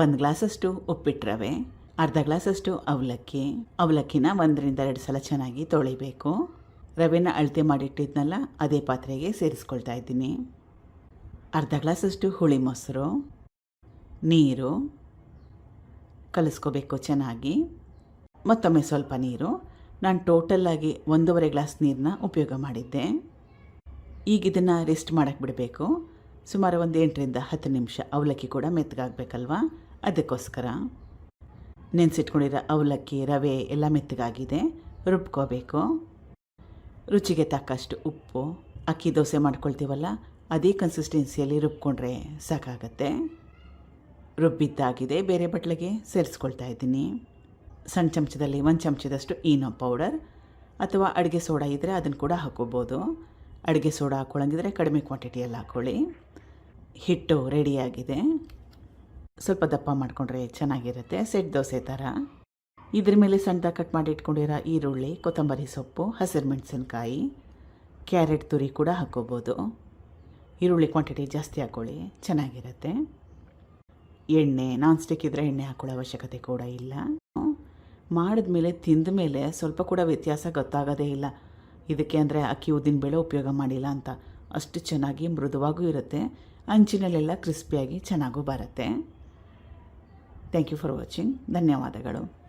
ಒಂದು ಗ್ಲಾಸಷ್ಟು ಉಪ್ಪಿಟ್ಟು ರವೆ ಅರ್ಧ ಗ್ಲಾಸಷ್ಟು ಅವಲಕ್ಕಿ, ಅವಲಕ್ಕಿನ ಒಂದರಿಂದ ಎರಡು ಸಲ ಚೆನ್ನಾಗಿ ತೊಳಿಬೇಕು. ರವೆನ ಅಳತೆ ಮಾಡಿಟ್ಟಿದ್ನಲ್ಲ, ಅದೇ ಪಾತ್ರೆಗೆ ಸೇರಿಸ್ಕೊಳ್ತಾ ಇದ್ದೀನಿ. ಅರ್ಧ ಗ್ಲಾಸಷ್ಟು ಹುಳಿ ಮೊಸರು, ನೀರು, ಕಲಿಸ್ಕೋಬೇಕು ಚೆನ್ನಾಗಿ. ಮತ್ತೊಮ್ಮೆ ಸ್ವಲ್ಪ ನೀರು. ನಾನು ಟೋಟಲ್ಲಾಗಿ ಒಂದೂವರೆ ಗ್ಲಾಸ್ ನೀರನ್ನ ಉಪಯೋಗ ಮಾಡಿದ್ದೆ. ಈಗ ಇದನ್ನು ರೆಸ್ಟ್ ಮಾಡೋಕ್ಕೆ ಬಿಡಬೇಕು. ಸುಮಾರು ಒಂದು ಎಂಟರಿಂದ ಹತ್ತು ನಿಮಿಷ ಅವಲಕ್ಕಿ ಕೂಡ ಮೆತ್ತಗಾಗಬೇಕಲ್ವಾ? ಅದಕ್ಕೋಸ್ಕರ ನೆನೆಸಿಟ್ಕೊಂಡಿರೋ ಅವಲಕ್ಕಿ, ರವೆ ಎಲ್ಲ ಮೆತ್ತಗಾಗಿದೆ. ರುಬ್ಕೋಬೇಕು. ರುಚಿಗೆ ತಕ್ಕಷ್ಟು ಉಪ್ಪು, ಅಕ್ಕಿ ದೋಸೆ ಮಾಡ್ಕೊಳ್ತೀವಲ್ಲ, ಅದೇ ಕನ್ಸಿಸ್ಟೆನ್ಸಿಯಲ್ಲಿ ರುಬ್ಕೊಂಡ್ರೆ ಸಾಕಾಗತ್ತೆ. ರುಬ್ಬಿದ್ದಾಗಿದೆ, ಬೇರೆ ಬಟ್ಲಿಗೆ ಸೇರಿಸ್ಕೊಳ್ತಾ ಇದ್ದೀನಿ. ಸಣ್ಣ ಚಮಚದಲ್ಲಿ, ಒಂದು ಚಮಚದಷ್ಟು ಈನೋ ಪೌಡರ್ ಅಥವಾ ಅಡುಗೆ ಸೋಡಾ ಇದ್ದರೆ ಅದನ್ನು ಕೂಡ ಹಾಕೋಬೋದು ಅಡುಗೆ ಸೋಡಾ ಹಾಕ್ಕೊಳ್ಳಂಗಿದ್ರೆ ಕಡಿಮೆ ಕ್ವಾಂಟಿಟಿಯಲ್ಲಿ ಹಾಕ್ಕೊಳ್ಳಿ ಹಿಟ್ಟು ರೆಡಿಯಾಗಿದೆ. ಸ್ವಲ್ಪ ದಪ್ಪ ಮಾಡಿಕೊಂಡ್ರೆ ಚೆನ್ನಾಗಿರುತ್ತೆ. ಸೆಟ್ ದೋಸೆ ಥರ. ಇದ್ರ ಮೇಲೆ ಸಣ್ಣದಾಗಿ ಕಟ್ ಮಾಡಿ ಇಟ್ಕೊಂಡಿರೋ ಈರುಳ್ಳಿ, ಕೊತ್ತಂಬರಿ ಸೊಪ್ಪು, ಹಸಿರು ಮೆಣಸಿನ್ಕಾಯಿ, ಕ್ಯಾರೆಟ್ ತುರಿ ಕೂಡ ಹಾಕ್ಕೋಬೋದು ಈರುಳ್ಳಿ ಕ್ವಾಂಟಿಟಿ ಜಾಸ್ತಿ ಹಾಕ್ಕೊಳ್ಳಿ ಚೆನ್ನಾಗಿರುತ್ತೆ. ಎಣ್ಣೆ ನಾನ್ ಸ್ಟಿಕ್ ಇದ್ದರೆ ಎಣ್ಣೆ ಹಾಕೊಳ್ಳೋ ಅವಶ್ಯಕತೆ ಕೂಡ ಇಲ್ಲ. ಮಾಡಿದ್ಮೇಲೆ ತಿಂದ ಮೇಲೆ ಸ್ವಲ್ಪ ಕೂಡ ವ್ಯತ್ಯಾಸ ಗೊತ್ತಾಗೋದೇ ಇಲ್ಲ. ಇದಕ್ಕೆ ಅಂದರೆ ಅಕ್ಕಿ ಉದ್ದಿನ ಬೇಳೆ ಉಪಯೋಗ ಮಾಡಿಲ್ಲ ಅಂತ. ಅಷ್ಟು ಚೆನ್ನಾಗಿ ಮೃದುವಾಗೂ ಇರುತ್ತೆ. ಅಂಚಿನಲ್ಲೆಲ್ಲ ಕ್ರಿಸ್ಪಿಯಾಗಿ ಚೆನ್ನಾಗೂ ಬರುತ್ತೆ. ಥ್ಯಾಂಕ್ ಯು ಫಾರ್ ವಾಚಿಂಗ್ ಧನ್ಯವಾದಗಳು.